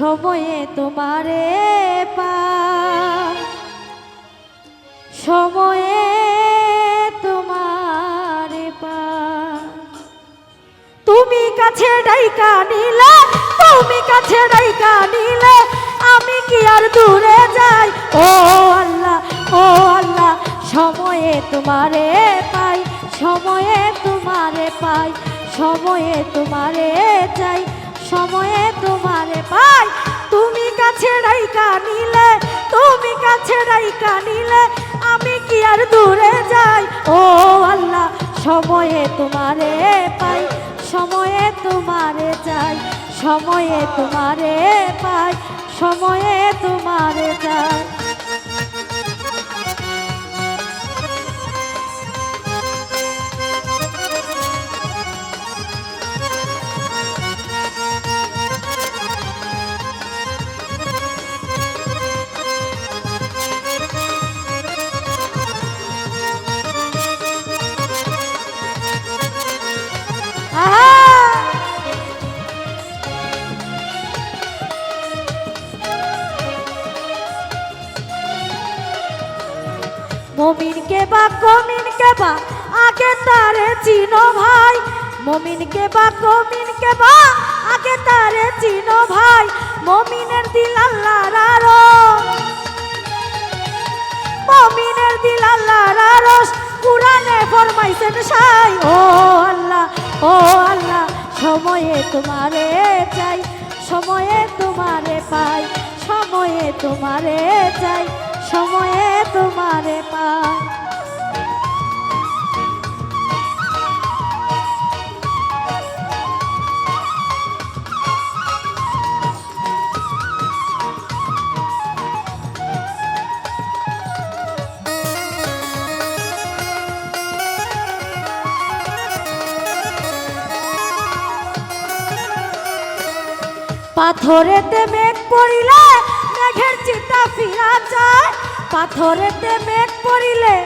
সময়ে তোমারে পা সময়ে তোমারে পা তুমি কাছে ডাইকা নিলে, তুমি কাছে ডাইকা নিলে, আমি কি আর দূরে যাই? ও আল্লাহ ও আল্লাহ, সময়ে তোমারে পাই, সময়ে তোমারে পাই, সময়ে তোমারে চাই, সময়ে তোমারে পাই। তুমি কাছে রাইকা নিলে, তুমি কাছে রাইকা নিলে, আমি কি আর দূরে যাই? ও আল্লাহ, সময়ে তোমারে পাই, সময়ে তোমারে যাই, সময়ে তোমারে পাই, সময়ে তোমারে যাই আহা! মমিনকে বা কমিনকে বা আগে তারে চিনো ভাই। মমিনকে বা কমিনকে বা আগে তারে চিনো ভাই। মমিনের দিল আরও। ফরমাইছেন সাই। ও আল্লাহ ও আল্লাহ, সময়ে তোমারে চাই, সময়ে তোমারে পাই, সময়ে তোমারে চাই, সময়ে তোমারে পাই। পাথরেতে মেঘ পড়িলে মেঘের চিতা ফিরা যায়। পাথরেতে মেঘ পড়িলে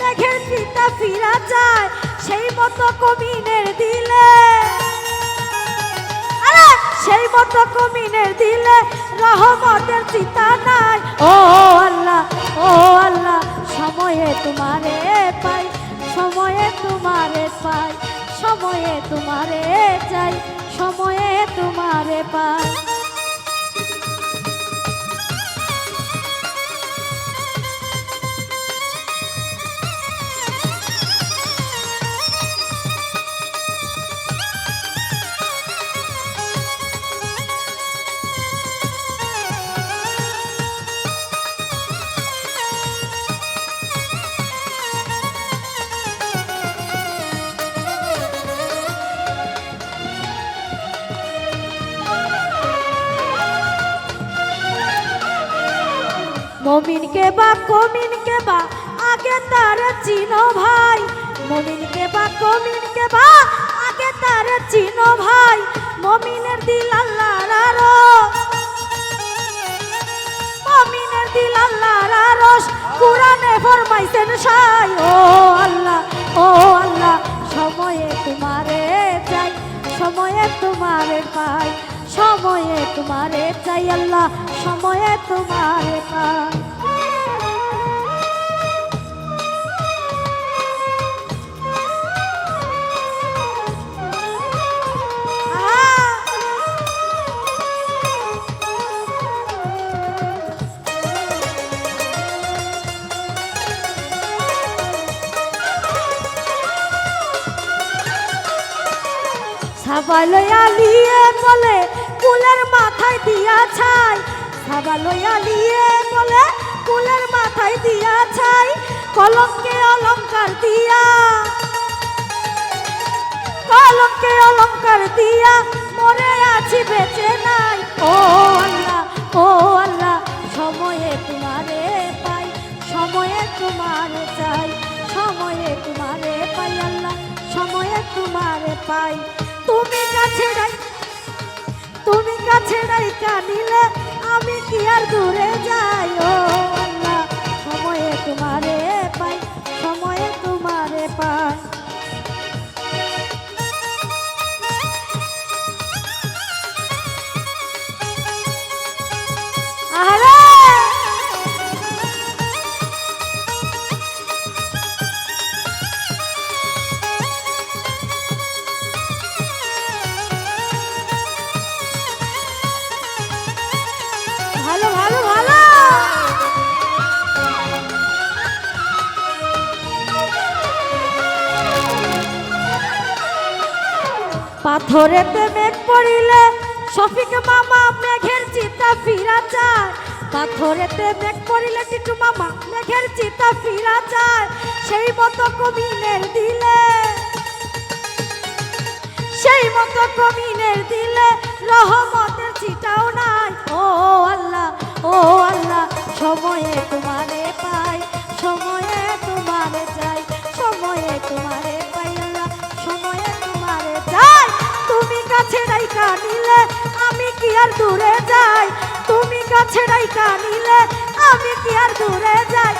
মেঘের চিতা ফিরা যায়। সেই মতো কমিনের দিলে। সেই মতো কমিনের দিলে রহমতের চিতা নাই। ও আল্লাহ ও আল্লাহ, সময়ে তোমারে পাই, সময়ে তোমারে পাই। সময়ে তোমারে চাই সময়ে তোমারে পাই। মমিনকে বা কমিনকে বা, আগে তার চিনো ভাই। মমিনকে বা কমিনকে বা, আগে তার চিনো ভাই। মমিনের দিল আল্লাহর আরও। মমিনের দিল আল্লাহর আরশ কুরআনে ফরমাইছেন, সাই ও আল্লাহ। তোমারে চাই আল্লাহ সময়ে তোমারে পাই। সাবালয়া লিয়ে বলে কুলের দিয়া ছাই সাবালয়া লিয়ে বলে কুলের মাথায় দিয়া ছাই, কলঙ্কে অলংকার দিয়া। কলঙ্কে অলংকার দিয়া, মরে আছি বেঁচে নাই। ও আল্লাহ ও আল্লাহ, সময়ে তোমারে পাই, সময়ে তোমারে চাই, সময়ে তোমারে পাই আল্লাহ, সময়ে তোমারে পাই। তুমি কাছে নাই তুমি কাছে নাই কানিলে আমি কি আর দূরে যাই ও আল্লাহ সময়ে তোমারে পাই পাথরেতে মেঘ পড়িলে, শফিক মামা মেঘের চিতা ফিরা যায়। পাথরেতে মেঘ পড়িলে টিটু মামা মেঘের চিতা ফিরা যায়। সেই মতো কবিনের দিলে, সেই মতো কমিনের দিলে রহমতের ছিটাও নাই। ও আল্লাহ ও আল্লাহ, সময়ে তোমারে পাই, সময়ে তোমারে চাই। রাইকা নিলে আমি কি আর দূরে যাই? তুমি কাছে রাইকা নিলে আমি কি আর দূরে যাই?